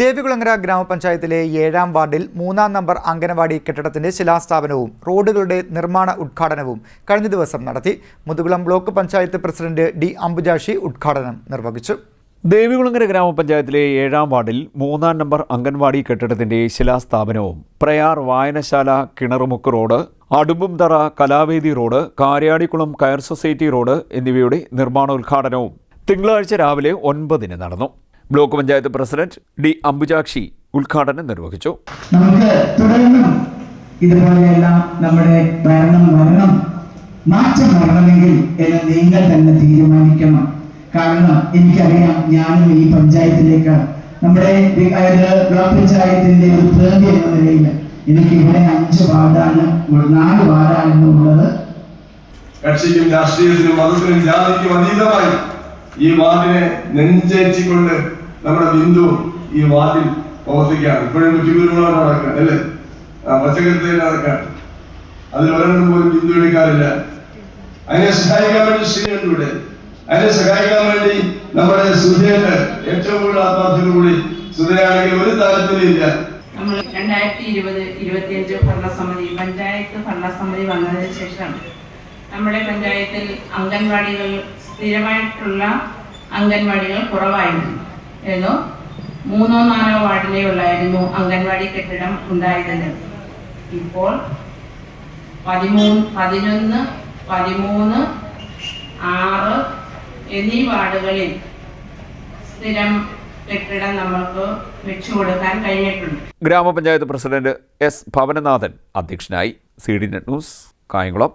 ദേവികുളങ്ങര ഗ്രാമപഞ്ചായത്തിലെ ഏഴാം വാർഡിൽ മൂന്നാം നമ്പർ അംഗനവാടി കെട്ടിടത്തിന്റെ ശിലാസ്ഥാപനവും റോഡുകളുടെ നിർമ്മാണ ഉദ്ഘാടനവും കഴിഞ്ഞ ദിവസം നടത്തി. Muthukulam block panchayat president D Ambujakshi ഉദ്ഘാടനം നിർവഹിച്ചു. ദേവികുളങ്ങര ഗ്രാമപഞ്ചായത്തിലെ ഏഴാം വാർഡിൽ മൂന്നാം നമ്പർ അംഗൻവാടി കെട്ടിടത്തിന്റെ ശിലാസ്ഥാപനവും പ്രയാർ വായനശാല കിണറുമുക്ക് റോഡ് അടുമ്പുംതറ കലാവേദി റോഡ് കാര്യാടിക്കുളം കയർ സൊസൈറ്റി റോഡ് എന്നിവയുടെ നിർമ്മാണോദ്ഘാടനവും തിങ്കളാഴ്ച രാവിലെ ഒൻപതിന് നടന്നു. Block panchayat president D Ambujakshi ഉദ്ഘാടനം നിർവഹിച്ചു. നമുക്ക് തുടർന്നും ഇതുപോലെയെല്ലാം നമ്മുടെ ഭരണം വരണം മാറ്റം വരണമെങ്കിൽ എന്ന് നിങ്ങൾ തന്നെ തീരുമാനിക്കണം. കാരണം എനിക്കറിയാം ഞാനും ഈ പഞ്ചായത്തിലേക്ക് നമ്മുടെ ബ്ലോക്ക് പഞ്ചായത്തിന്റെ ഒരു പ്രതിനിധി എന്ന നിലയിൽ എനിക്ക് ഇവിടെ അഞ്ച് വാർഡാണ് നാല് വാർഡാണ് എന്നുള്ളത് കക്ഷിക്കും രാഷ്ട്രീയത്തിനും മതത്തിനും ജാതിക്കും അതീതമായി ഈ വാർഡിനെ നെഞ്ചേറ്റിക്കൊണ്ട് നമ്മുടെ ബിന്ദു ഈ വാതിൽ പ്രവർത്തിക്കുകയാണ്. ഇപ്പോഴും കുറ്റിക്കുരുമുളക് നടക്കുക അല്ലേ? പച്ചക്കറി നടക്കാൻ അതിൽ ഒരെണ്ണം പോലും ബിന്ദു എടുക്കാറില്ല. അതിനെ സഹായിക്കാൻ വേണ്ടി ശ്രീയുണ്ട് ഇവിടെ അതിനെ സഹായിക്കാൻ വേണ്ടി നമ്മുടെ സുധേന് ഏറ്റവും കൂടുതൽ ആത്മാർത്ഥത്തോടുകൂടി സുധയാണെങ്കിൽ ഒരു താല്പര്യമില്ല നമ്മൾ രണ്ടായിരത്തി ഇരുപത് ഇരുപത്തിയഞ്ച് ഭരണസമിതി പഞ്ചായത്ത് ഭരണസമിതി വന്നതിന് ശേഷം നമ്മുടെ പഞ്ചായത്തിൽ അംഗൻവാടികൾ സ്ഥിരമായിട്ടുള്ള അംഗൻവാടികൾ കുറവായിരുന്നു. ഏതോ മൂന്നോ നാലോ വാർഡിലേ ഉള്ളായിരുന്നു അംഗൻവാടി കെട്ടിടം ഉണ്ടായിരുന്നത്. ഇപ്പോൾ പതിമൂന്ന് പതിനൊന്ന് പതിമൂന്ന് ആറ് എന്നീ വാർഡുകളിൽ സ്ഥിരം കെട്ടിടം നമ്മൾക്ക് വെച്ചു കൊടുക്കാൻ കഴിഞ്ഞിട്ടുണ്ട്. ഗ്രാമപഞ്ചായത്ത് പ്രസിഡന്റ് എസ് ഭവനനാഥൻ അധ്യക്ഷനായി C D net news Kayamkulam.